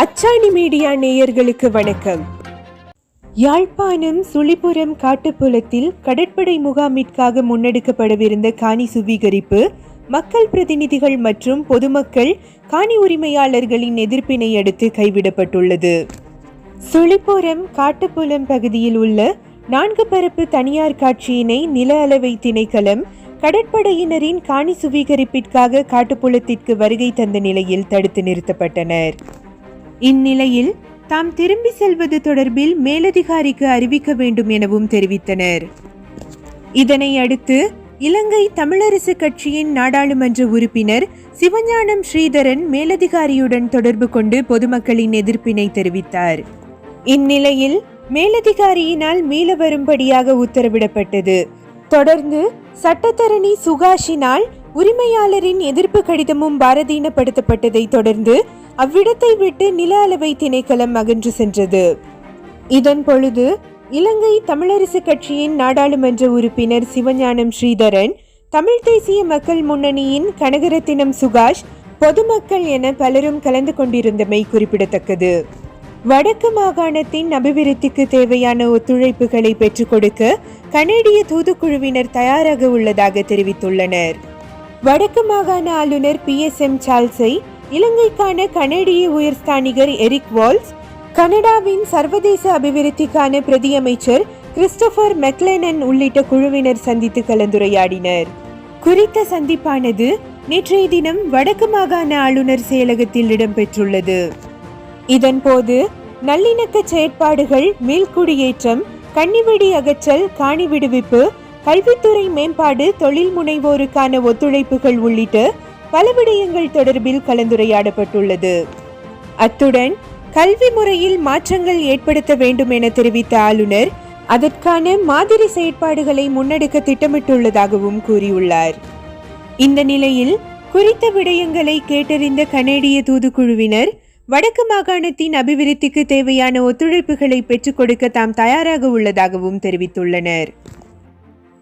அச்சாணி மீடியா நேயர்களுக்கு வணக்கம். யாழ்ப்பாணம் சுழிபுரம் காட்டுப்புலத்தில் கடற்படை முகாமிற்காக முன்னெடுக்கப்படவிருந்த காணி சுவீகரிப்பு மக்கள் பிரதிநிதிகள் மற்றும் பொதுமக்கள் காணி உரிமையாளர்களின் எதிர்ப்பினை அடுத்து கைவிடப்பட்டுள்ளது. சுழிபுரம் காட்டுப்புலம் பகுதியில் உள்ள நான்கு பரப்பு தனியார் காட்சியினை நில அளவை திணைக்களம் கடற்படையினரின் காணி சுவீகரிப்பிற்காக காட்டுப்புலத்திற்கு வருகை தந்த நிலையில் தடுத்து நிறுத்தப்பட்டனர். இந்நிலையில் தாம் திரும்பி செல்வது தொடர்பில் மேலதிகாரிக்கு அறிவிக்க வேண்டும் எனவும் தெரிவித்தனர். இதனை அடுத்து இலங்கை தமிழரசு கட்சியின் நாடாளுமன்ற உறுப்பினர் சிவஞானம் ஸ்ரீதரன் மேலதிகாரியுடன் தொடர்பு கொண்டு பொதுமக்களின் எதிர்ப்பினை தெரிவித்தார். இந்நிலையில் மேலதிகாரியினால் மீள வரும்படியாக உத்தரவிடப்பட்டது. தொடர்ந்து சட்டத்தரணி சுகாஷினால் உரிமையாளரின் எதிர்ப்பு கடிதமும் பாரதீனப்படுத்தப்பட்டதை தொடர்ந்து அவ்விடத்தை விட்டு நில அளவை திணைக்களம் அகன்று சென்றது. இதன் பொழுது இலங்கை தமிழரசு கட்சியின் நாடாளுமன்ற உறுப்பினர் சிவஞானம் ஸ்ரீதரன் தமிழ் தேசிய மக்கள் முன்னணியின் கனகரத்தினம் சுகாஷ் பொதுமக்கள் என பலரும் கலந்து கொண்டிருந்தமை குறிப்பிடத்தக்கது. வடக்கு மாகாணத்தின் அபிவிருத்திக்கு தேவையான ஒத்துழைப்புகளை பெற்றுக் கொடுக்க கனேடிய தூதுக்குழுவினர் தயாராக உள்ளதாக தெரிவித்துள்ளனர். வடக்கு மாகாண ஆளுநர் பி எஸ் எம் சார்ல்ஸை இலங்கைக்கான கனேடிய உயர்ஸ்தானிகர் எரிக் வால்ஸ் கனடாவின் சர்வதேச அபிவிருத்திக்கான பிரதியமைச்சர் கிறிஸ்டோபர் மெக்லெனன் உள்ளிட்ட குழுவினர் சந்தித்து கலந்துரையாடினர். குறித்த சந்திப்பானது நேற்றைய தினம் வடக்கு மாகாண ஆளுநர் செயலகத்தில் இடம்பெற்றுள்ளது. இதன்போது நல்லிணக்க செயற்பாடுகள் மீள்குடியேற்றம் கன்னிவெடி அகற்றல் காணி விடுவிப்பு கல்வித்துறை மேம்பாடு தொழில் முனைவோருக்கான ஒத்துழைப்புகள் உள்ளிட்ட பல விடயங்கள் தொடர்பில் கலந்துரையாடப்பட்டுள்ளது. அத்துடன் கல்வி முறையில் மாற்றங்கள் ஏற்படுத்த வேண்டும் என தெரிவித்த ஆளுநர் அதற்கான மாதிரி செயற்பாடுகளை முன்னெடுக்க திட்டமிட்டுள்ளதாகவும் கூறியுள்ளார். இந்த நிலையில் குறித்த விடயங்களை கேட்டறிந்த கனேடிய தூதுக்குழுவினர் வடக்கு மாகாணத்தின் அபிவிருத்திக்கு தேவையான ஒத்துழைப்புகளை பெற்றுக் கொடுக்க தாம் தயாராக உள்ளதாகவும் தெரிவித்துள்ளனர்.